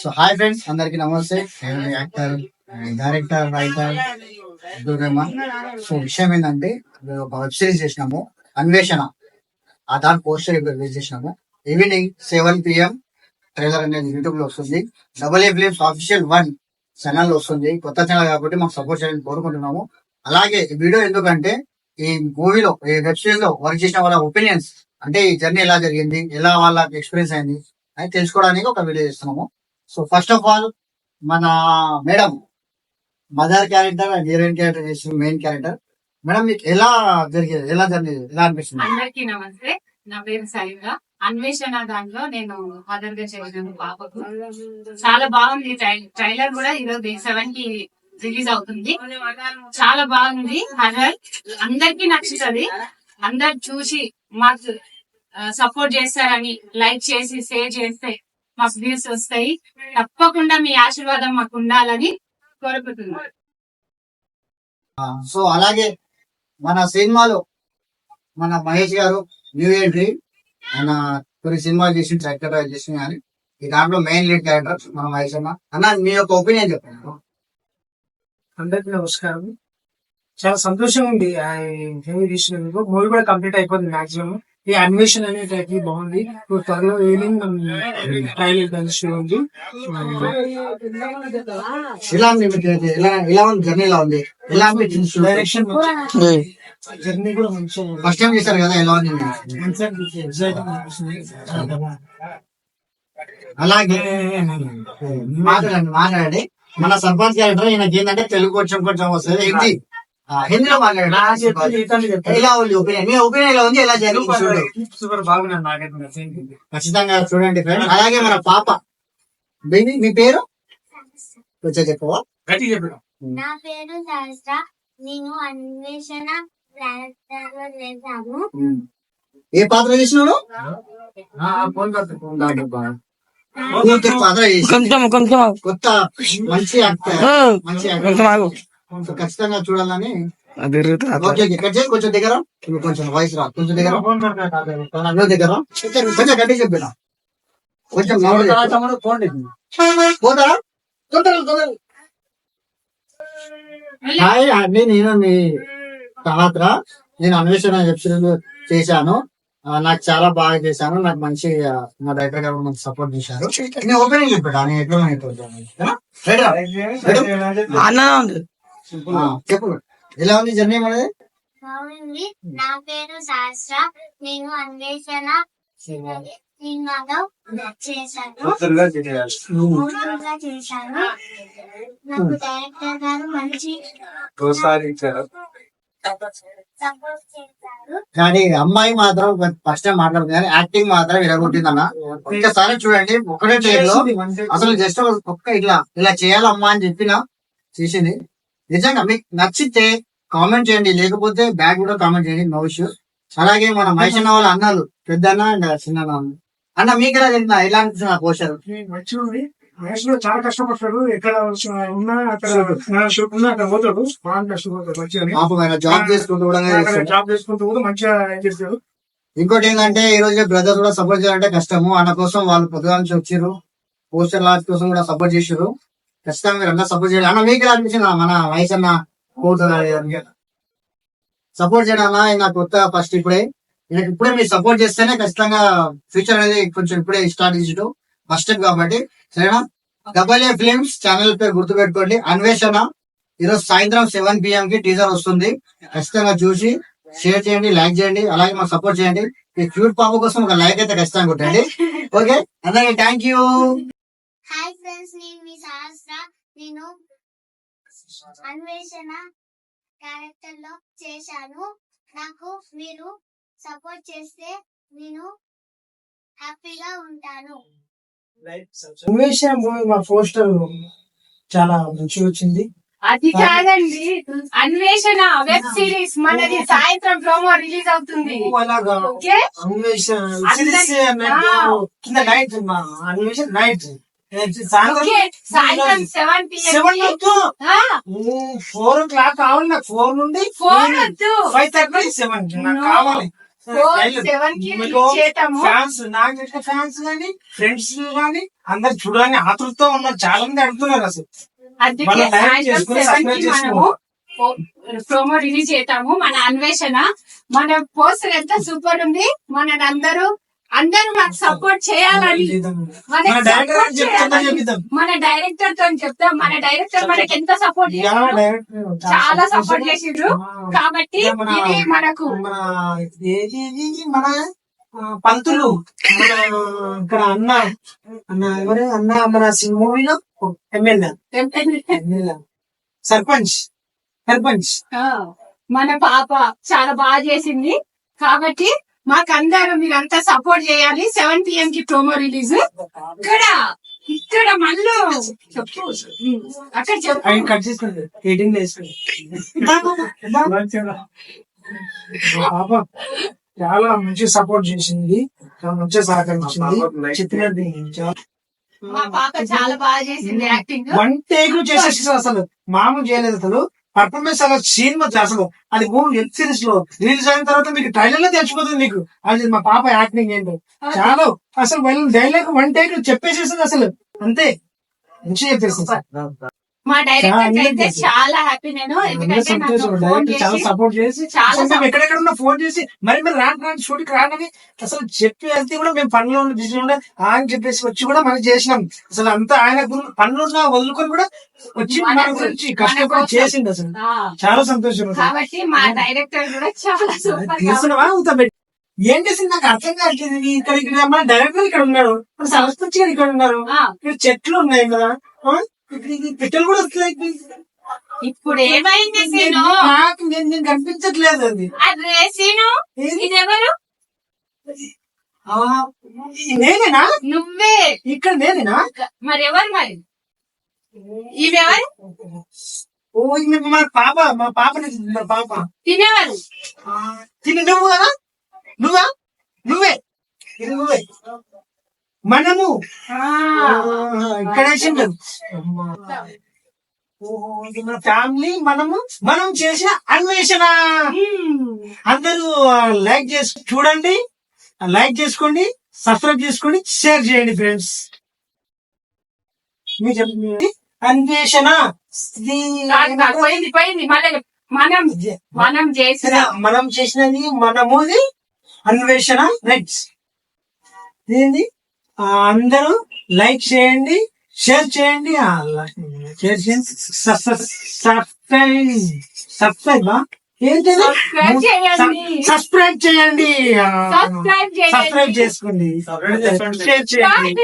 So hi friends అందరికి నమస్తే. నేను actor director writer Abdul Rehman so విషయం ఏంటంటే ఒక వెబ్ సిరీస్ చేసినాము అన్వేషణ. ఆ దాని పోస్టర్ రిలీజ్ చేసినాము. ఈవినింగ్ సెవెన్ పిఎం ట్రైలర్ అనేది యూట్యూబ్లో వస్తుంది. Double A films official one ఛానల్లో వస్తుంది. కొత్త ఛానల్ కాబట్టి మాకు సపోర్ట్ చేయాలని కోరుకుంటున్నాము. అలాగే ఈ వీడియో ఎందుకంటే ఈ మూవీలో ఈ వెబ్ సిరీస్లో వర్క్ చేసిన వాళ్ళ ఒపీనియన్స్ అంటే ఈ జర్నీ ఎలా జరిగింది ఎలా వాళ్ళకి ఎక్స్పీరియన్స్ అయింది అని తెలుసుకోవడానికి ఒక వీడియో చేస్తున్నాము. సో ఫస్ట్ ఆఫ్ ఆల్ మన madam mother character and heroine character చేసిన మెయిన్ క్యారెక్టర్ మేడం మీకు ఎలా జరిగేది? ఎలా జరిగేది? ఎలా అనిపిస్తుంది? అందరికీ నమస్తే. నా పేరు సరిత అన్వేషణ దాంట్లో నేను మదర్గా చేసాను పాపకు. చాలా బాగుంది. ట్రైలర్ కూడా ఈరోజు సెవెన్కి రిలీజ్ అవుతుంది. చాలా బాగుంది. హర్రర్ అందరికి నచ్చుతుంది. అందరు చూసి మాకు సపోర్ట్ చేస్తారని లైక్ చేసి షేర్ చేస్తే మాకు వ్యూస్ వస్తాయి. తప్పకుండా మీ ఆశీర్వాదం మాకు ఉండాలని కోరుకుంటున్నాను సో అలాగే మన సినిమాలో మన మహేష్ గారు న్యూ ఎంట్రీ ఆయన కొన్ని సినిమాలు చేసి డైరెక్టర్ చేసిన కానీ. ఈ దాంట్లో మెయిన్ లీడ్ క్యారెక్టర్ మన మహేష్ అన్న. అన్న మీ యొక్క ఒపీనియన్ చెప్పండి. అందరికి నమస్కారం. చాలా సంతోషంగా ఉంది మూవీ కూడా కంప్లీట్ అయిపోతుంది మాక్సిమం ఈ అన్వేషణ అనే బాగుంది. ఇప్పుడు త్వరలో ట్రైలర్ కలిసి ఉంది ఎలా ఉంది మీకు ఇది? ఎలా ఎలా ఉంది? జర్నీ ఎలా ఉంది? ఎలా అనిపించింది డైరెక్షన్ జర్నీ కూడా మంచిగా ఫస్ట్ టైం చేశారు కదా ఎలా ఉంది. అలాగే మాట్లాడండి మాట్లాడండి. మన సర్పంచ్ క్యారెక్టర్ ఈయనకి ఏంటంటే తెలుగు కొంచెం కొంచెం వస్తుంది. హిందీ హిందీలో. ఎలా ఉంది ఒపీనియన్? మీ ఒపీనియన్ ఎలా ఉంది? ఎలా జరిగింది? చూడు. సూపర్ సూపర్ బాగున్నాను నాకైతే నచ్చింది. ఖచ్చితంగా చూడండి ఫ్రెండ్స్ అలాగే మన పాప. బేబీ మీ పేరు? కొంచెం చెప్పవా? గట్టిగా చెప్పు. నా పేరు సహస్ర. నేను అన్వేషణ చేశాను. ఏ పాత్ర చేసినావు ఫోన్ కట్టు. పూర్తి పాత్ర చేసి కొంచెం కొంచెం కొత్త మంచి యాక్టర్ మంచి సో ఖచ్చితంగా చూడాలని కొంచెం దగ్గర. కొంచెం వాయిస్ రా. కొంచెం దగ్గర. కొంచెం కొంచెం గట్టి చెప్పిన. పోతారా? హాయ్ అండి నేను మీ పాత్ర నేను అన్వేషణ సిరీస్ చేశాను. నాకు చాలా బాగా చేశాను. నాకు మంచి మా డైరెక్టర్ గారు మంచి సపోర్ట్ చేశారు. నేను ఓపెనింగ్ చెప్పాడు నేను ఎట్లా అన్న ఉంది చెప్పు. ఎలా ఉంది జర్నీ మనది? బాగుంది. నా పేరు సహస్ర నేను అన్వేషణ చేశాను. నాకు డైరెక్టర్ గారు మంచి కానీ అమ్మాయి మాత్రం ఫస్ట్ టైం మాట్లాడుతుంది కానీ యాక్టింగ్ మాత్రం విరగొట్టిందన్న. ఒక్కసారి చూడండి ఒకటే టైం లో అసలు జస్ట్ ఒక్క ఇట్లా ఇలా చేయాలమ్మా అని చెప్పిన చేసింది. నిజంగా మీకు నచ్చితే కామెంట్ చేయండి. లేకపోతే బ్యాగ్ కూడా కామెంట్ చేయండి. నో ఇష్యూ అలాగే మన మహేష్ అన్న వాళ్ళ అన్నారు పెద్ద అన్న అండ్ చిన్న అన్న అన్న మీకు ఎలా తెలిసిన ఎలా అనిపిస్తుంది పోస్టర్ మంచిగా ఉంది మహేష్ కూడా చాలా కష్టపడతాడు ఎక్కడ ఉన్నా అక్కడ ఉన్నా అక్కడ పోతాడు. బాగా కష్టపడతాడు మంచిగా జాబ్ చేసుకుంటూ కూడా. జాబ్ చేసుకుంటూ కూడా మంచిగా చేస్తాడు. ఇంకోటి ఏంటంటే ఈ రోజు బ్రదర్ కూడా సపోర్ట్ చేయాలంటే కష్టము. ఆయన కోసం వాళ్ళు పొద్దుగా నుంచి వచ్చారు. పోస్టర్ లాస్ కోసం కూడా సపోర్ట్ చేసారు ఖచ్చితంగా మీరు అంతా సపోర్ట్ చేయండి అన్న మీకు అనిపించింది మన వయసు అన్న సపోర్ట్ చేయడం అన్న నాకు కొత్త ఫస్ట్ ఇప్పుడే. నాకు ఇప్పుడే మీరు సపోర్ట్ చేస్తేనే ఖచ్చితంగా ఫ్యూచర్ అనేది కొంచెం ఇప్పుడే స్టార్ట్ చేసిట్టు ఫస్ట్ స్టెప్ కాబట్టి. సరేనా? డబల్ ఏ ఫిలిమ్స్ ఛానల్ పేరు గుర్తుపెట్టుకోండి. అన్వేషణ ఈరోజు సాయంత్రం సెవెన్ పిఎం కి టీజర్ వస్తుంది. ఖచ్చితంగా చూసి షేర్ చేయండి లైక్ చేయండి అలాగే మాకు సపోర్ట్ చేయండి. ఈ క్యూట్ పాప కోసం ఒక లైక్ అయితే ఖచ్చితంగా కొట్టండి. ఓకే అలాగే థ్యాంక్ యూ హాయ్ ఫ్రెండ్స్ నేను మీ సహస్ర. నేను అన్వేషణ క్యారెక్టర్లో చేశాను. నాకు మీరు సపోర్ట్ చేస్తే నేను హ్యాపీగా ఉంటాను. అన్వేషణ మూవీ మా పోస్టర్ చాలా మంచిగా వచ్చింది. అది కాదండి అన్వేషణ వెబ్ సిరీస్ మనది సాయంత్రం ప్రోమో రిలీజ్ అవుతుంది. అలాగా. ఓకే? అన్వేషణ నైట్ మా అన్వేషణ నైట్ ఫోర్ ఓ క్లాక్ కావాలి నాకు ఫోర్ నుండి ఫోర్ ఫైవ్ థర్టీ సెవెన్ నాకు. కావాలి. ఫ్యాన్స్ నాకు తెలిసిన ఫ్యాన్స్ కానీ ఫ్రెండ్స్ కానీ అందరు చూడాలని ఆతృతతో ఉన్నారు చాలా మంది అడుగుతున్నారు అసలు. ప్రోమో రిలీజ్ చేద్దాము మన అన్వేషణ. మన పోస్టర్ ఎంత సూపర్ ఉంది మన అందరూ అందరూ మాకు సపోర్ట్ చేయాలని మన డైరెక్టర్తో చెప్తాం. మన డైరెక్టర్ మనకి ఎంత సపోర్ట్ చాలా సపోర్ట్ చేసిండ్రు. కాబట్టి ఇది మనకు మన పంతులు. ఇక్కడ అన్న. అన్న ఎవరు? అన్న మన మూవీలో? ఎమ్మెల్యే. సర్పంచ్. సర్పంచ్. మన పాప చాలా బాగా చేసింది. కాబట్టి మాకు అందరూ మీరంతా సపోర్ట్ చేయాలి. సెవెన్ పిఎం కి ప్రోమో రిలీజ్. ఇక్కడ ఇక్కడ మళ్ళీ చెప్పు. అక్కడ చెప్పు. చాలా మంచి సపోర్ట్ చేసింది. మంచిగా సహకరించింది. మా పాప చాలా బాగా చేసింది యాక్టింగ్. వన్ టేక్ చేసేసి అసలు. మామూలు చేయలేదు అసలు. పర్ఫార్మెన్స్ అలా సీన్ మధ్య అసలు అది మూవీ వెబ్ సిరీస్లో రిలీజ్ అయిన తర్వాత మీకు ట్రైలర్లో తెలిసిపోతుంది మీకు. అది మా పాప యాక్టింగ్ ఏంటో. చాలా. అసలు వాళ్ళు డైలాగ్ వన్ టేక్ చెప్పేసేసింది అసలు. అంతే. మంచిగా చెప్పేసింది. మా డైరెక్టర్ చాలా అయితే సంతోషం. చాలా హ్యాపీ నేను. ఎందుకంటే చాలా సపోర్ట్ చేసి చాలా ఎక్కడెక్కడ ఉన్నా ఫోన్ చేసి మరి మీరు రాండి రాండి షూట్కి రానని అసలు చెప్పి వెళ్తే కూడా మేము పనిలో బిజీ ఉండే ఆ అని చెప్పేసి వచ్చి కూడా మనం చేసినాం. అసలు అంతా ఆయన గురి- పనులు ఉన్నా వదులుకొని కూడా వచ్చి మన గురించి, కష్టపడి. చేసింది అసలు. చాలా సంతోషం. కాబట్టి మా డైరెక్టర్ కూడా చాలా సూపర్ ఏం చేసింది? నాకు అర్థం కావట్లేదు. ఇక్కడ ఇక్కడ మన డైరెక్టర్ ఇక్కడ ఉన్నారు. మన సరస్వతి ఇక్కడ ఉన్నారు. ఇక్కడ చెట్లు ఉన్నాయి కదా. పెట్టెలు కూడా వస్తున్నాయి ఇప్పుడు ఏమైంది సీను? నాకు నేను నేను కనిపించట్లేదు అది. అరే సీను? ఇదెవరు? నేనేనా నువ్వే. ఇక్కడ నేనేనా మరి ఎవరు మరి? ఇవెవరు ఓ మా పాప మా పాప మా పాప. తినేవారు? తిని నువ్వు కదా? నువ్వా? నువ్వే. ఇది నువ్వే. మనము. ఇక్కడ మన ఫ్యామిలీ మనము మనం చేసిన అన్వేషణ. అందరూ లైక్ చేసి చూడండి లైక్ చేసుకోండి సబ్స్క్రైబ్ చేసుకోండి షేర్ చేయండి ఫ్రెండ్స్. మీరు చెప్పండి. అన్వేషణ. మనం మనం చేసిన మనం చేసినది మనముది అన్వేషణ రైట్స్ ఏంది? అందరూ లైక్ చేయండి షేర్ చేయండి. షేర్ చేయండి. సబ్స్క్రైబ్ సబ్స్క్రైబ్ సబ్స్క్రైబ్ చేయండి. సబ్స్క్రైబ్ చేసుకోండి. షేర్ చేయండి.